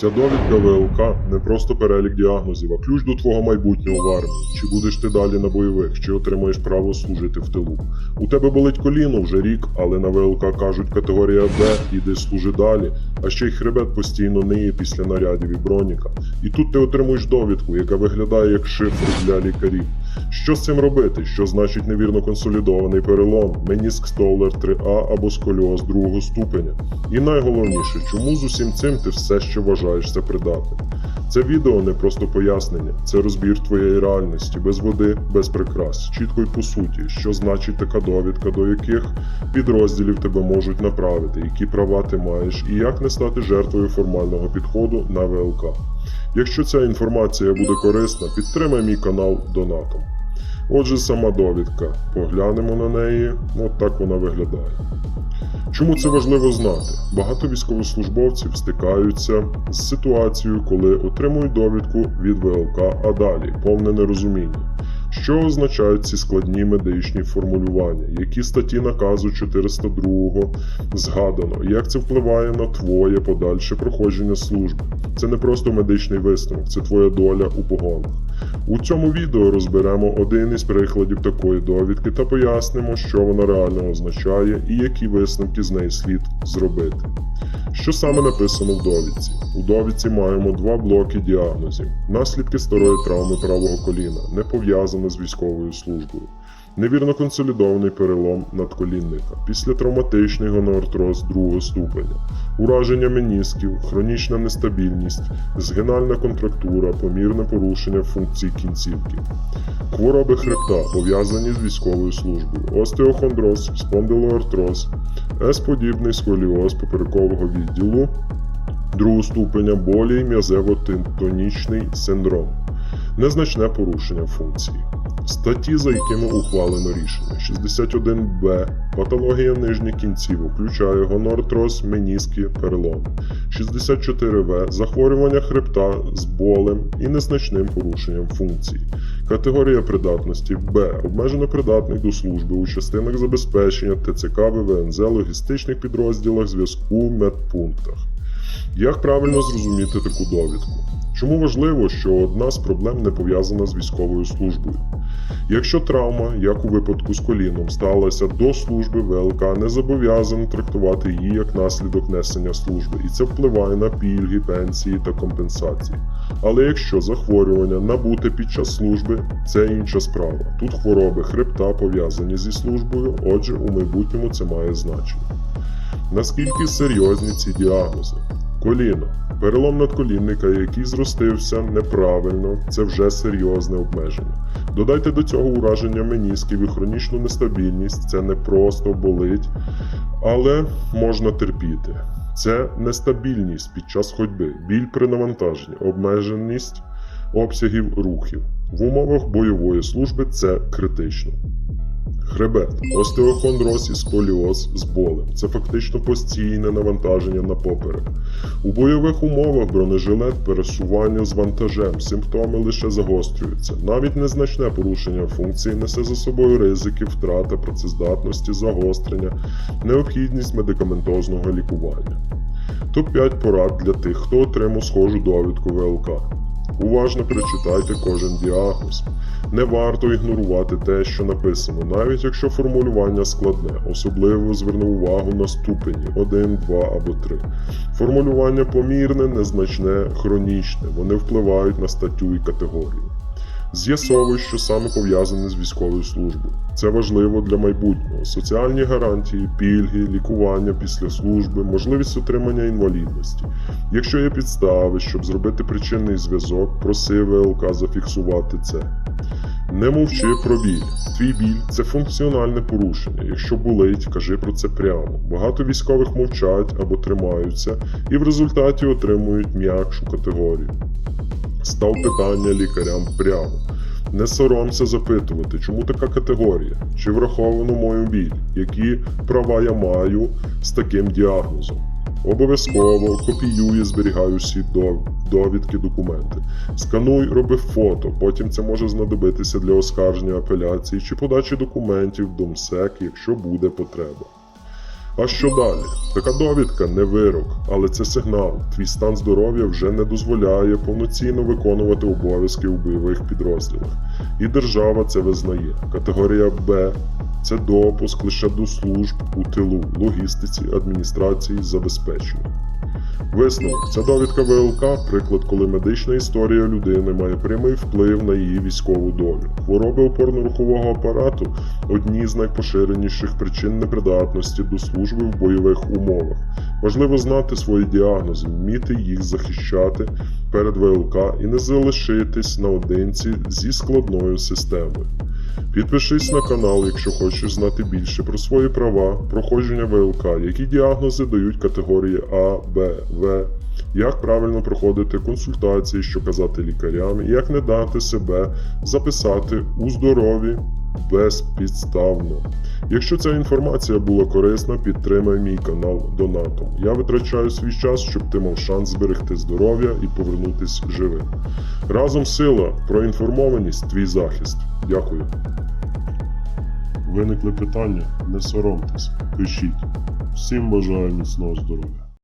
Ця довідка ВЛК не просто перелік діагнозів, а ключ до твого майбутнього в армії. Чи будеш ти далі на бойових, чи отримаєш право служити в тилу. У тебе болить коліно вже рік, але на ВЛК кажуть категорія Б, іди служи далі. А ще й хребет постійно ниє після нарядів і броніка. І тут ти отримуєш довідку, яка виглядає як шифр для лікарів. Що з цим робити? Що значить невірно консолідований перелом, меніск столер 3А або сколіоз другого ступеня? І найголовніше, чому з усім цим ти все ще вважаєшся придатним? Це відео не просто пояснення, це розбір твоєї реальності, без води, без прикрас, чітко й по суті, що значить така довідка, до яких підрозділів тебе можуть направити, які права ти маєш, і як не стати жертвою формального підходу на ВЛК. Якщо ця інформація буде корисна, підтримай мій канал донатом. Отже, сама довідка. Поглянемо на неї. От так вона виглядає. Чому це важливо знати? Багато військовослужбовців стикаються з ситуацією, коли отримують довідку від ВЛК, а далі повне нерозуміння. Що означають ці складні медичні формулювання? Які статті наказу 402 згадано? Як це впливає на твоє подальше проходження служби? Це не просто медичний висновок, це твоя доля у погонах. У цьому відео розберемо один із прикладів такої довідки та пояснимо, що вона реально означає і які висновки з неї слід зробити. Що саме написано в довідці? У довідці маємо два блоки діагнозів: наслідки старої травми правого коліна, не пов'язане з військовою службою. Невірно консолідований перелом надколінника, післятравматичний гоноартроз другого ступеня, ураження менісків, хронічна нестабільність, згинальна контрактура, помірне порушення функцій кінцівки, хвороби хребта, пов'язані з військовою службою, остеохондроз, спондилоартроз, С-подібний сколіоз поперекового відділу, другого ступеня болі, м'язево-тентонічний синдром, незначне порушення функції. Статті, за якими ухвалено рішення. 61Б. Патологія нижніх кінців включає гонортроз, меніски, перелом. 64В. Захворювання хребта з болем і незначним порушенням функцій. Категорія придатності Б. Обмежено придатний до служби у частинах забезпечення ТЦК ВВНЗ, логістичних підрозділах, зв'язку, медпунктах. Як правильно зрозуміти таку довідку? Чому важливо, що одна з проблем не пов'язана з військовою службою? Якщо травма, як у випадку з коліном, сталася до служби ВЛК, не зобов'язано трактувати її як наслідок несення служби, і це впливає на пільги, пенсії та компенсації. Але якщо захворювання набуте під час служби, це інша справа. Тут хвороби хребта пов'язані зі службою, отже, у майбутньому це має значення. Наскільки серйозні ці діагнози? Коліно. Перелом надколінника, який зростився неправильно, це вже серйозне обмеження. Додайте до цього ураження менісків і хронічну нестабільність, це не просто болить, але можна терпіти. Це нестабільність під час ходьби, біль при навантаженні, обмеженість обсягів рухів. В умовах бойової служби це критично. Хребет, остеохондроз і сколіоз з болем. Це фактично постійне навантаження на поперек. У бойових умовах бронежилет пересування з вантажем, симптоми лише загострюються. Навіть незначне порушення функції несе за собою ризики, втрата працездатності, загострення, необхідність медикаментозного лікування. Топ-5 порад для тих, хто отримав схожу довідку ВЛК. Уважно перечитайте кожен діагноз. Не варто ігнорувати те, що написано, навіть якщо формулювання складне, особливо зверну увагу на ступені 1, 2 або 3. Формулювання помірне, незначне, хронічне, вони впливають на статтю і категорію. З'ясовуй, що саме пов'язане з військовою службою. Це важливо для майбутнього. Соціальні гарантії, пільги, лікування після служби, можливість отримання інвалідності. Якщо є підстави, щоб зробити причинний зв'язок, проси ВЛК зафіксувати це. Не мовчи про біль. Твій біль це функціональне порушення. Якщо болить, кажи про це прямо. Багато військових мовчать або тримаються і в результаті отримують м'якшу категорію. Став питання лікарям прямо. Не соромся запитувати, чому така категорія, чи враховано мою біль, які права я маю з таким діагнозом. Обов'язково копіюй і зберігай усі довідки, документи. Скануй, роби фото, потім це може знадобитися для оскарження апеляції чи подачі документів в ДомСЕК, якщо буде потреба. А що далі? Така довідка не вирок, але це сигнал. Твій стан здоров'я вже не дозволяє повноцінно виконувати обов'язки у бойових підрозділах. І держава це визнає. Категорія Б це допуск лише до служб у тилу, логістиці, адміністрації, забезпеченню. Висновок ця довідка ВЛК приклад, коли медична історія людини має прямий вплив на її військову долю. Хвороби опорно-рухового апарату одні з найпоширеніших причин непридатності до служби в бойових умовах. Важливо знати свої діагнози, вміти їх захищати перед ВЛК і не залишитись наодинці зі складною системою. Підпишись на канал, якщо хочеш знати більше про свої права, проходження ВЛК, які діагнози дають категорії А, Б, В, як правильно проходити консультації, що казати лікарям, як не дати себе записати у здорові безпідставно. Якщо ця інформація була корисна, підтримай мій канал донатом. Я витрачаю свій час, щоб ти мав шанс зберегти здоров'я і повернутись живим. Разом сила, проінформованість, твій захист. Дякую. Виникли питання? Не соромтесь, пишіть. Всім бажаю міцного здоров'я.